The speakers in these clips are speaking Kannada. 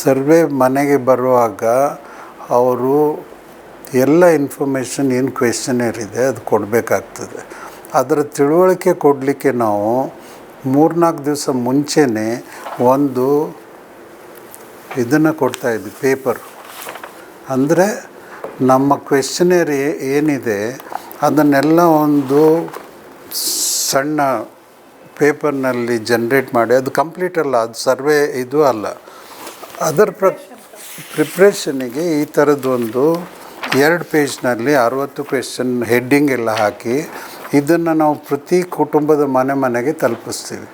ಸರ್ವೆ ಮನೆಗೆ ಬರುವಾಗ ಅವರು ಎಲ್ಲ ಇನ್ಫಾರ್ಮೇಷನ್ ಏನು ಕ್ವೆಶನರ್ ಇದೆ, ಅದು ಕೊಡಬೇಕಾಗ್ತದೆ. ಅದರ ತಿಳುವಳಿಕೆ ಕೊಡಲಿಕ್ಕೆ ನಾವು ಮೂರ್ನಾಲ್ಕು ದಿವಸ ಮುಂಚೆನೇ ಒಂದು ಇದನ್ನು ಕೊಡ್ತಾಯಿದ್ವಿ ಪೇಪರ್ ಅಂದರೆ ನಮ್ಮ ಕ್ವೆಶನರ್ ಏನಿದೆ, ಅದನ್ನೆಲ್ಲ ಒಂದು ಸಣ್ಣ ಪೇಪರ್ನಲ್ಲಿ ಜನ್ರೇಟ್ ಮಾಡಿ, ಅದು ಕಂಪ್ಲೀಟ್ ಅಲ್ಲ, ಅದು ಸರ್ವೆ ಇದು ಅಲ್ಲ. ಅದರ ಪ್ರ ಪ್ರಿಪ್ರೇಷನಿಗೆ ಈ ಥರದ್ದೊಂದು ಎರಡು ಪೇಜ್ನಲ್ಲಿ ಅರುವತ್ತು ಕ್ವೆಶನ್ ಹೆಡ್ಡಿಂಗ್ ಎಲ್ಲ ಹಾಕಿ ಇದನ್ನು ನಾವು ಪ್ರತಿ ಕುಟುಂಬದ ಮನೆ ಮನೆಗೆ ತಲುಪಿಸ್ತೀವಿ.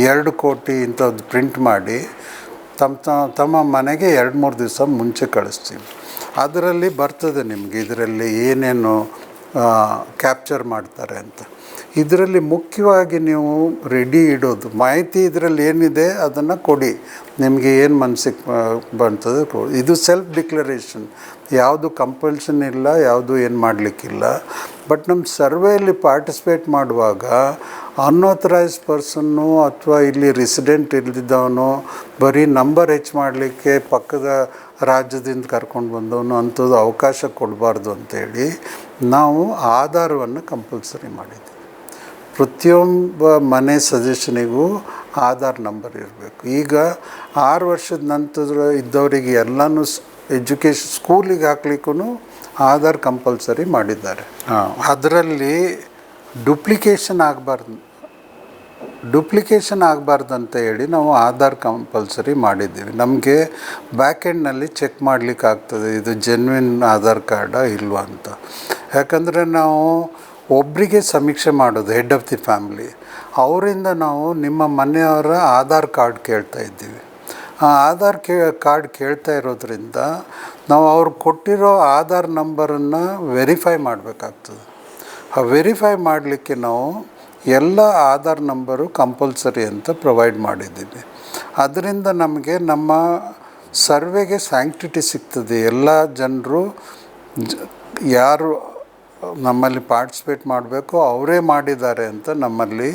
ಎರಡು ಕೋಟಿ ಇಂಥದ್ದು ಪ್ರಿಂಟ್ ಮಾಡಿ ತಮ್ಮ ತ- ತಮ್ಮ ಮನೆಗೆ ಎರಡು ಮೂರು ದಿವಸ ಮುಂಚೆ ಕಳಿಸ್ತೀವಿ. ಅದರಲ್ಲಿ ಬರ್ತದೆ ನಿಮಗೆ ಇದರಲ್ಲಿ ಏನೇನು ಕ್ಯಾಪ್ಚರ್ ಮಾಡ್ತಾರೆ ಅಂತ. ಇದರಲ್ಲಿ ಮುಖ್ಯವಾಗಿ ನೀವು ರೆಡಿ ಇಡೋದು. ಮಾಹಿತಿ ಇದರಲ್ಲಿ ಏನಿದೆ ಅದನ್ನು ಕೊಡಿ. ನಿಮಗೆ ಏನು ಮನಸ್ಸಿಗೆ ಬರ್ತದೆ ಕೊಡಿ ಇದು ಸೆಲ್ಫ್ ಡಿಕ್ಲರೇಷನ್ ಯಾವುದು ಕಂಪಲ್ಷನ್ ಇಲ್ಲ, ಯಾವುದು ಏನು ಮಾಡಲಿಕ್ಕಿಲ್ಲ. ಬಟ್ ನಮ್ಮ ಸರ್ವೆಯಲ್ಲಿ ಪಾರ್ಟಿಸಿಪೇಟ್ ಮಾಡುವಾಗ ಅನ್ಆಥರೈಸ್ ಪರ್ಸನ್ನು ಅಥವಾ ಇಲ್ಲಿ ರೆಸಿಡೆಂಟ್ ಇಲ್ದಿದ್ದವನು ಬರೀ ನಂಬರ್ ಹೆಚ್ಚು ಮಾಡಲಿಕ್ಕೆ ಪಕ್ಕದ ರಾಜ್ಯದಿಂದ ಕರ್ಕೊಂಡು ಬಂದವನು ಅಂಥದ್ದು ಅವಕಾಶ ಕೊಡಬಾರ್ದು ಅಂತೇಳಿ ನಾವು ಆಧಾರವನ್ನು ಕಂಪಲ್ಸರಿ ಮಾಡಿದ್ದೀವಿ ಪ್ರತಿಯೊಬ್ಬ ಮನೆ ಸಜೆಷನಿಗೂ ಆಧಾರ್ ನಂಬರ್ ಇರಬೇಕು. ಈಗ ಆರು ವರ್ಷದ ನಂತರ ಇದ್ದವರಿಗೆ ಎಲ್ಲನೂ ಎಜುಕೇಷನ್ ಸ್ಕೂಲಿಗೆ ಹಾಕ್ಲಿಕ್ಕೂ ಆಧಾರ್ ಕಂಪಲ್ಸರಿ ಮಾಡಿದ್ದಾರೆ. ಹಾಂ. ಅದರಲ್ಲಿ ಡುಪ್ಲಿಕೇಶನ್ ಆಗಬಾರ್ದು ಡುಪ್ಲಿಕೇಶನ್ ಆಗಬಾರ್ದು ಅಂತ ಹೇಳಿ ನಾವು ಆಧಾರ್ ಕಂಪಲ್ಸರಿ ಮಾಡಿದ್ದೀವಿ. ನಮಗೆ ಬ್ಯಾಕ್ ಎಂಡ್ನಲ್ಲಿ ಚೆಕ್ ಮಾಡಲಿಕ್ಕೆ ಆಗ್ತದೆ ಇದು ಜೆನ್ವಿನ್ ಆಧಾರ್ ಕಾರ್ಡಾ ಇಲ್ವಾ ಅಂತ. ಯಾಕಂದರೆ ನಾವು ಒಬ್ಬರಿಗೆ ಸಮೀಕ್ಷೆ ಮಾಡೋದು ಹೆಡ್ ಆಫ್ ದಿ ಫ್ಯಾಮಿಲಿ ಅವರಿಂದ ನಾವು ನಿಮ್ಮ ಮನೆಯವರ ಆಧಾರ್ ಕಾರ್ಡ್ ಕೇಳ್ತಾ ಇದ್ದೀವಿ. ಆ ಆಧಾರ್ ಕೇ, ಕಾರ್ಡ್ ಕೇಳ್ತಾ ಇರೋದ್ರಿಂದ ನಾವು ಅವ್ರು ಕೊಟ್ಟಿರೋ ಆಧಾರ್ ನಂಬರನ್ನು ವೆರಿಫೈ ಮಾಡಬೇಕಾಗ್ತದೆ. ಆ ವೆರಿಫೈ ಮಾಡಲಿಕ್ಕೆ ನಾವು ಎಲ್ಲ ಆಧಾರ್ ನಂಬರು ಕಂಪಲ್ಸರಿ ಅಂತ ಪ್ರೊವೈಡ್ ಮಾಡಿದ್ದೀವಿ. ಅದರಿಂದ ನಮಗೆ ನಮ್ಮ ಸರ್ವೆಗೆ ಸ್ಯಾಂಕ್ಟಿಟಿ ಸಿಗ್ತದೆ. ಎಲ್ಲ ಜನರು ಯಾರು ನಮ್ಮಲ್ಲಿ ಪಾರ್ಟಿಸಿಪೇಟ್ ಮಾಡಬೇಕು, ಅವರೇ ಮಾಡಿದ್ದಾರೆ ಅಂತ ನಮ್ಮಲ್ಲಿ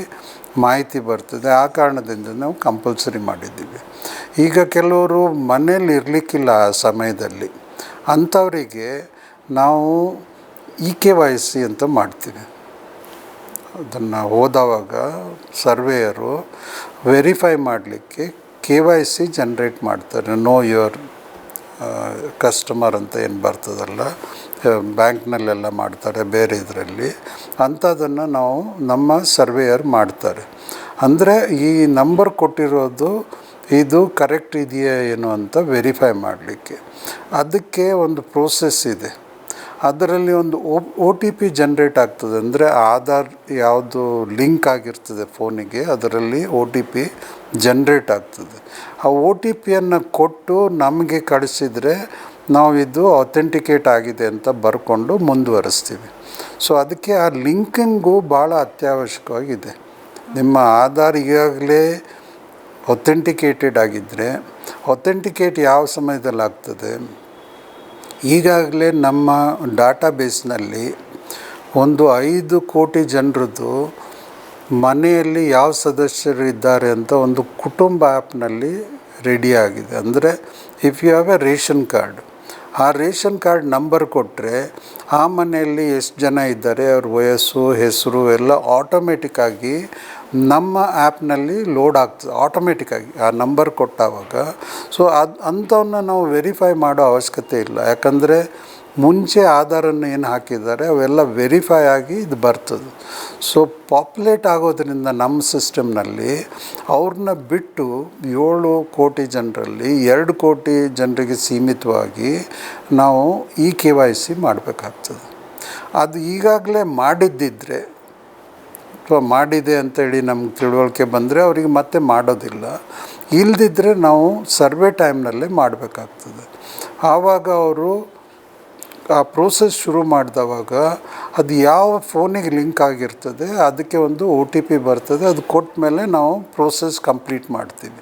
ಮಾಹಿತಿ ಬರ್ತದೆ. ಆ ಕಾರಣದಿಂದ ನಾವು ಕಂಪಲ್ಸರಿ ಮಾಡಿದ್ದೀವಿ. ಈಗ ಕೆಲವರು ಮನೇಲಿ ಇರಲಿಕ್ಕಿಲ್ಲ ಆ ಸಮಯದಲ್ಲಿ. ಅಂಥವರಿಗೆ ನಾವು ಇ ಕೆ ವೈ ಸಿ ಅಂತ ಮಾಡ್ತೀವಿ. ಅದನ್ನು ಓದೋವಾಗ ಸರ್ವೇಯರು ವೆರಿಫೈ ಮಾಡಲಿಕ್ಕೆ ಕೆ ವೈ ಸಿ ಜನ್ರೇಟ್ ಮಾಡ್ತಾರೆ. ನೋ ಯುವರ್ ಕಸ್ಟಮರ್ ಅಂತ ಏನು ಬರ್ತದಲ್ಲ ಬ್ಯಾಂಕ್ನಲ್ಲೆಲ್ಲ ಮಾಡ್ತಾರೆ ಬೇರೆ ಇದರಲ್ಲಿ. ಅಂಥದ್ದನ್ನು ನಾವು ನಮ್ಮ ಸರ್ವೇಯರ್ ಮಾಡ್ತಾರೆ. ಅಂದರೆ ಈ ನಂಬರ್ ಕೊಟ್ಟಿರೋದು ಇದು ಕರೆಕ್ಟ್ ಇದೆಯಾ ಏನು ಅಂತ ವೆರಿಫೈ ಮಾಡಲಿಕ್ಕೆ. ಅದಕ್ಕೆ ಒಂದು ಪ್ರೋಸೆಸ್ ಇದೆ. ಅದರಲ್ಲಿ ಒಂದು O O T P generate ಆಗ್ತದೆ. ಅಂದರೆ ಆಧಾರ್ ಯಾವುದು ಲಿಂಕ್ ಆಗಿರ್ತದೆ ಫೋನಿಗೆ, ಅದರಲ್ಲಿ ಓ ಟಿ ಪಿ ಜನ್ರೇಟ್ ಆಗ್ತದೆ. ಆ ಓ ಟಿ ಪಿಯನ್ನು ಕೊಟ್ಟು ನಮಗೆ ಕಳಿಸಿದರೆ ನಾವು ಇದು ಅಥೆಂಟಿಕೇಟ್ ಆಗಿದೆ ಅಂತ ಬರ್ಕೊಂಡು ಮುಂದುವರಿಸ್ತೀವಿ. ಸೊ ಅದಕ್ಕೆ ಆ ಲಿಂಕಿಂಗು ಭಾಳ ಅತ್ಯವಶ್ಯಕವಾಗಿದೆ. ನಿಮ್ಮ ಆಧಾರ್ ಈಗಾಗಲೇ ಅಥೆಂಟಿಕೇಟೆಡ್ ಆಗಿದ್ದರೆ ಅಥೆಂಟಿಕೇಟ್ ಯಾವ ಸಮಯದಲ್ಲಿ ಆಗ್ತದೆ? ಈಗಾಗಲೇ ನಮ್ಮ ಡಾಟಾ ಬೇಸ್ನಲ್ಲಿ ಒಂದು ಐದು ಕೋಟಿ ಜನರದ್ದು ಮನೆಯಲ್ಲಿ ಯಾವ ಸದಸ್ಯರು ಇದ್ದಾರೆ ಅಂತ ಒಂದು ಕುಟುಂಬ ಆ್ಯಪ್ನಲ್ಲಿ ರೆಡಿಯಾಗಿದೆ ಅಂದರೆ if you have a ration card ಆ ರೇಷನ್ ಕಾರ್ಡ್ ನಂಬರ್ ಕೊಟ್ಟರೆ ಆ ಮನೆಯಲ್ಲಿ ಎಷ್ಟು ಜನ ಇದ್ದಾರೆ, ಅವ್ರ ವಯಸ್ಸು, ಹೆಸರು ಎಲ್ಲ ಆಟೋಮೆಟಿಕ್ಕಾಗಿ ನಮ್ಮ ಆ್ಯಪ್ನಲ್ಲಿ ಲೋಡ್ ಆಗ್ತದೆ ಆಟೋಮೆಟಿಕ್ಕಾಗಿ ಆ ನಂಬರ್ ಕೊಟ್ಟಾವಾಗ. ಸೊ ಅದು ಅಂಥವನ್ನ ನಾವು ವೆರಿಫೈ ಮಾಡೋ ಅವಶ್ಯಕತೆ ಇಲ್ಲ. ಯಾಕಂದರೆ ಮುಂಚೆ ಆಧಾರನ್ನು ಏನು ಹಾಕಿದ್ದಾರೆ, ಅವೆಲ್ಲ ವೆರಿಫೈ ಆಗಿ ಇದು ಬರ್ತದೆ. ಸೊ ಪಾಪ್ಯುಲೇಟ್ ಆಗೋದರಿಂದ ನಮ್ಮ ಸಿಸ್ಟಮ್ನಲ್ಲಿ ಅವ್ರನ್ನ ಬಿಟ್ಟು ಏಳು ಕೋಟಿ ಜನರಲ್ಲಿ ಎರಡು ಕೋಟಿ ಜನರಿಗೆ ಸೀಮಿತವಾಗಿ ನಾವು ಇ ಕೆ ವೈ ಸಿ ಮಾಡಬೇಕಾಗ್ತದೆ. ಅದು ಈಗಾಗಲೇ ಮಾಡಿದ್ದಿದ್ರೆ, ಅಥವಾ ಮಾಡಿದೆ ಅಂತೇಳಿ ನಮ್ಗೆ ತಿಳುವಳಿಕೆ ಬಂದರೆ ಅವರಿಗೆ ಮತ್ತೆ ಮಾಡೋದಿಲ್ಲ. ಇಲ್ಲದಿದ್ದರೆ ನಾವು ಸರ್ವೆ ಟೈಮ್ನಲ್ಲೇ ಮಾಡಬೇಕಾಗ್ತದೆ. ಆವಾಗ ಅವರು ಆ ಪ್ರೋಸೆಸ್ ಶುರು ಮಾಡಿದವಾಗ ಅದು ಯಾವ ಫೋನಿಗೆ ಲಿಂಕ್ ಆಗಿರ್ತದೆ, ಅದಕ್ಕೆ ಒಂದು ಒ ಟಿ ಪಿ ಬರ್ತದೆ, ಅದು ಕೊಟ್ಟ ಮೇಲೆ ನಾವು ಪ್ರೋಸೆಸ್ ಕಂಪ್ಲೀಟ್ ಮಾಡ್ತೀವಿ.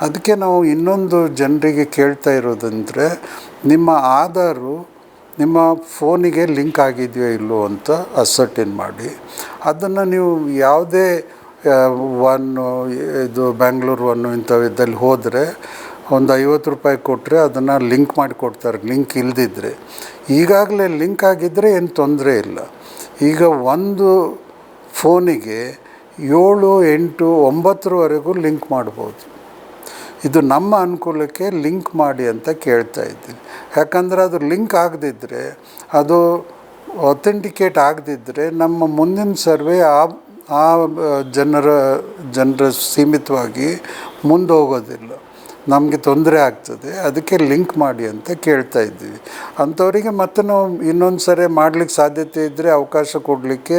ಅದಕ್ಕೆ ನಾವು ಇನ್ನೊಂದು ಜನರಿಗೆ ಕೇಳ್ತಾ ಇರೋದಂದರೆ, ನಿಮ್ಮ ಆಧಾರು ನಿಮ್ಮ ಫೋನಿಗೆ ಲಿಂಕ್ ಆಗಿದೆಯೋ ಇಲ್ಲೋ ಅಂತ ಅಸರ್ಟಿನ್ ಮಾಡಿ. ಅದನ್ನು ನೀವು ಯಾವುದೇ ಒನ್ನು ಇದು ಬ್ಯಾಂಗ್ಳೂರು ಒನ್ನು ಇಂಥವಿದ್ದಲ್ಲಿ ಹೋದರೆ ಒಂದು ಐವತ್ತು ರೂಪಾಯಿ ಕೊಟ್ಟರೆ ಅದನ್ನು ಲಿಂಕ್ ಮಾಡಿ ಕೊಡ್ತಾರೆ, ಲಿಂಕ್ ಇಲ್ಲದಿದ್ದರೆ ಈಗಾಗಲೇ ಲಿಂಕ್ ಆಗಿದ್ದರೆ ಏನು ತೊಂದರೆ ಇಲ್ಲ. ಈಗ ಒಂದು ಫೋನಿಗೆ ಏಳು ಎಂಟು ಒಂಬತ್ತರವರೆಗೂ ಲಿಂಕ್ ಮಾಡ್ಬೋದು. ಇದು ನಮ್ಮ ಅನುಕೂಲಕ್ಕೆ ಲಿಂಕ್ ಮಾಡಿ ಅಂತ ಕೇಳ್ತಾ ಇದ್ದೀನಿ. ಯಾಕಂದರೆ ಅದು ಲಿಂಕ್ ಆಗದಿದ್ದರೆ ಅದು ಅಥೆಂಟಿಕೇಟ್ ಆಗದಿದ್ದರೆ ನಮ್ಮ ಮುಂದಿನ ಸರ್ವೆ ಆ ಆ ಜನರ ಜನರ ಸೀಮಿತವಾಗಿ ಮುಂದೆ ಹೋಗೋದಿಲ್ಲ ನಮಗೆ ತೊಂದರೆ ಆಗ್ತದೆ, ಅದಕ್ಕೆ ಲಿಂಕ್ ಮಾಡಿ ಅಂತ ಕೇಳ್ತಾ ಇದ್ದೀವಿ. ಅಂಥವರಿಗೆ ಮತ್ತೆ ನಾವು ಇನ್ನೊಂದು ಸರಿ ಮಾಡಲಿಕ್ಕೆ ಸಾಧ್ಯತೆ ಇದ್ದರೆ ಅವಕಾಶ ಕೊಡಲಿಕ್ಕೆ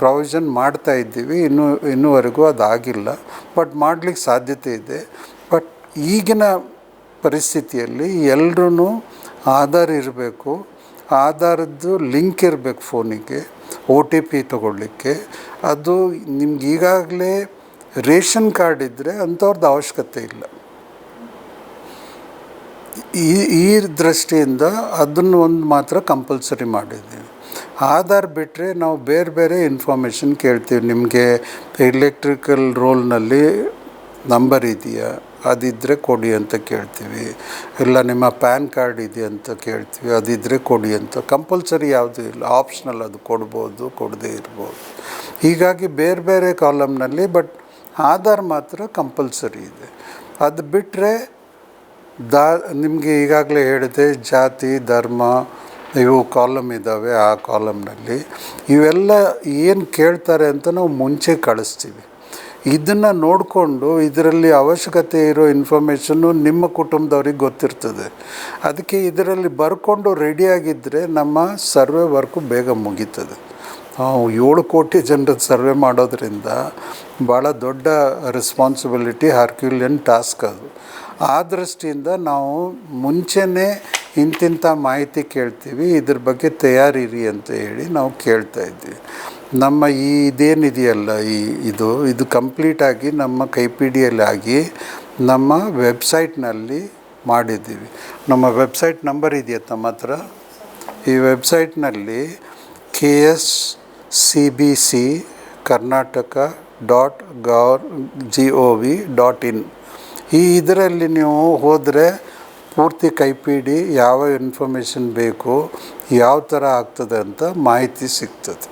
ಪ್ರಾವಿಷನ್ ಮಾಡ್ತಾ ಇದ್ದೀವಿ. ಇನ್ನೂ, ಇನ್ನೂವರೆಗೂ ಅದಾಗಿಲ್ಲ. ಬಟ್ ಮಾಡಲಿಕ್ಕೆ ಸಾಧ್ಯತೆ ಇದೆ. ಬಟ್ ಈಗಿನ ಪರಿಸ್ಥಿತಿಯಲ್ಲಿ ಎಲ್ಲರೂ ಆಧಾರ್ ಇರಬೇಕು. ಆಧಾರದ್ದು ಲಿಂಕ್ ಇರಬೇಕು ಫೋನಿಗೆ ಒ ಟಿ ಪಿ ತೊಗೊಳ್ಳಿಕ್ಕೆ. ಅದು ನಿಮ್ಗೆ ಈಗಾಗಲೇ ರೇಷನ್ ಕಾರ್ಡ್ ಇದ್ದರೆ ಅಂಥವ್ರದ್ದು ಅವಶ್ಯಕತೆ ಇಲ್ಲ. ಈ ಈ ದೃಷ್ಟಿಯಿಂದ ಅದನ್ನು ಒಂದು ಮಾತ್ರ ಕಂಪಲ್ಸರಿ ಮಾಡಿದ್ದೀವಿ. ಆಧಾರ್ ಬಿಟ್ಟರೆ ನಾವು ಬೇರೆ ಬೇರೆ ಇನ್ಫಾರ್ಮೇಷನ್ ಕೇಳ್ತೀವಿ. ನಿಮಗೆ ಎಲೆಕ್ಟ್ರಿಕಲ್ ರೋಲ್ನಲ್ಲಿ ನಂಬರ್ ಇದೆಯಾ? ಅದಿದ್ದರೆ ಕೊಡಿ ಅಂತ ಕೇಳ್ತೀವಿ. ಇಲ್ಲ, ನಿಮ್ಮ ಪ್ಯಾನ್ ಕಾರ್ಡ್ ಇದೆ ಅಂತ ಕೇಳ್ತೀವಿ. ಅದಿದ್ದರೆ ಕೊಡಿ ಅಂತ. ಕಂಪಲ್ಸರಿ ಯಾವುದೂ ಇಲ್ಲ. ಆಪ್ಷನಲ್ ಅದು ಕೊಡ್ಬೋದು, ಕೊಡದೇ ಇರ್ಬೋದು. ಹೀಗಾಗಿ ಬೇರೆ ಬೇರೆ ಕಾಲಮ್ನಲ್ಲಿ ಬಟ್ ಆಧಾರ್ ಮಾತ್ರ ಕಂಪಲ್ಸರಿ ಇದೆ. ಅದು ಬಿಟ್ಟರೆ ದಾ, ನಿಮಗೆ ಈಗಾಗಲೇ ಹೇಳಿದೆ, ಜಾತಿ, ಧರ್ಮ, ಇವು ಕಾಲಮ್ ಇದ್ದಾವೆ ಆ ಕಾಲಮ್ನಲ್ಲಿ. ಇವೆಲ್ಲ ಏನು ಕೇಳ್ತಾರೆ ಅಂತ ನಾವು ಮುಂಚೆ ಕಳಿಸ್ತೀವಿ. ಇದನ್ನು ನೋಡಿಕೊಂಡು ಇದರಲ್ಲಿ ಅವಶ್ಯಕತೆ ಇರೋ ಇನ್ಫಾರ್ಮೇಷನ್ನು ನಿಮ್ಮ ಕುಟುಂಬದವ್ರಿಗೆ ಗೊತ್ತಿರ್ತದೆ. ಅದಕ್ಕೆ ಇದರಲ್ಲಿ ಬರ್ಕೊಂಡು ರೆಡಿಯಾಗಿದ್ದರೆ ನಮ್ಮ ಸರ್ವೆ ವರ್ಕು ಬೇಗ ಮುಗೀತದೆ. ಏಳು ಕೋಟಿ ಜನರ ಸರ್ವೆ ಮಾಡೋದ್ರಿಂದ ಭಾಳ ದೊಡ್ಡ ರೆಸ್ಪಾನ್ಸಿಬಿಲಿಟಿ ಹರ್ಕ್ಯುಲಿಯನ್ ಟಾಸ್ಕ್ ಅದು. ಆ ದೃಷ್ಟಿಯಿಂದ ನಾವು ಮುಂಚೆನೇ ಇಂತಿಂಥ ಮಾಹಿತಿ ಕೇಳ್ತೀವಿ, ಇದ್ರ ಬಗ್ಗೆ ತಯಾರಿರಿ ಅಂತ ಹೇಳಿ ನಾವು ಕೇಳ್ತಾ ಇದ್ದೀವಿ ನಮ್ಮ ಈ ಇದೇನಿದೆಯಲ್ಲ ಈ ಇದು ಇದು ಕಂಪ್ಲೀಟಾಗಿ ನಮ್ಮ ಕೈಪಿಡಿಯಲ್ಲಿ ಆಗಿ ನಮ್ಮ ವೆಬ್ಸೈಟ್ನಲ್ಲಿ ಮಾಡಿದ್ದೀವಿ. ನಮ್ಮ ವೆಬ್ಸೈಟ್ ನಂಬರ್ ಇದೆಯಾ ತಮ್ಮ ಹತ್ರ? ಈ ವೆಬ್ಸೈಟ್ನಲ್ಲಿ K S C B C Karnataka dot gov, G O V dot in. ಈ ಇದರಲ್ಲಿ ನೀವು ಹೋದರೆ ಪೂರ್ತಿ ಕೈಪಿಡಿ ಯಾವ ಇನ್ಫಾರ್ಮೇಷನ್ ಬೇಕು ಯಾವ ಥರ ಆಗ್ತದೆ ಅಂತ ಮಾಹಿತಿ ಸಿಗ್ತದೆ.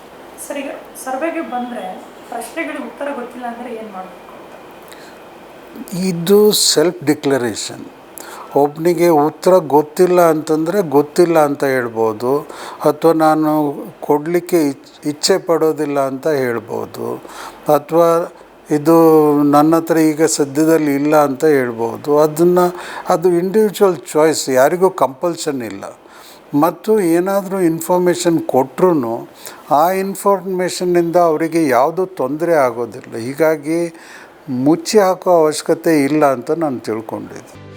ಸರ್ ಸರ್ವೆಗೆ ಬಂದರೆ ಪ್ರಶ್ನೆಗಳಿಗೆ ಉತ್ತರ ಗೊತ್ತಿಲ್ಲ ಅಂದರೆ ಏನು ಮಾಡಬೇಕು ಇದು ಸೆಲ್ಫ್ ಡಿಕ್ಲರೇಷನ್ ಒಬ್ಬನಿಗೆ ಉತ್ತರ ಗೊತ್ತಿಲ್ಲ ಅಂತಂದರೆ ಗೊತ್ತಿಲ್ಲ ಅಂತ ಹೇಳ್ಬೋದು ಅಥವಾ ನಾನು ಕೊಡಲಿಕ್ಕೆ ಇಚ್ ಇಚ್ಛೆ ಪಡೋದಿಲ್ಲ ಅಂತ ಹೇಳ್ಬೋದು ಅಥವಾ ಇದು ನನ್ನ ಹತ್ರ ಈಗ ಸದ್ಯದಲ್ಲಿ ಇಲ್ಲ ಅಂತ ಹೇಳ್ಬೋದು. ಅದನ್ನು, ಅದು ಇಂಡಿವಿಜುವಲ್ ಚಾಯ್ಸ್ ಯಾರಿಗೂ ಕಂಪಲ್ಷನ್ ಇಲ್ಲ. ಮತ್ತು ಏನಾದರೂ ಇನ್ಫಾರ್ಮೇಷನ್ ಕೊಟ್ಟರು ಆ ಇನ್ಫಾರ್ಮೇಷನ್ನಿಂದ ಅವರಿಗೆ ಯಾವುದೂ ತೊಂದರೆ ಆಗೋದಿಲ್ಲ. ಹೀಗಾಗಿ ಮುಚ್ಚಿ ಹಾಕೋ ಅವಶ್ಯಕತೆ ಇಲ್ಲ ಅಂತ ನಾನು ತಿಳ್ಕೊಂಡಿದ್ದೆ.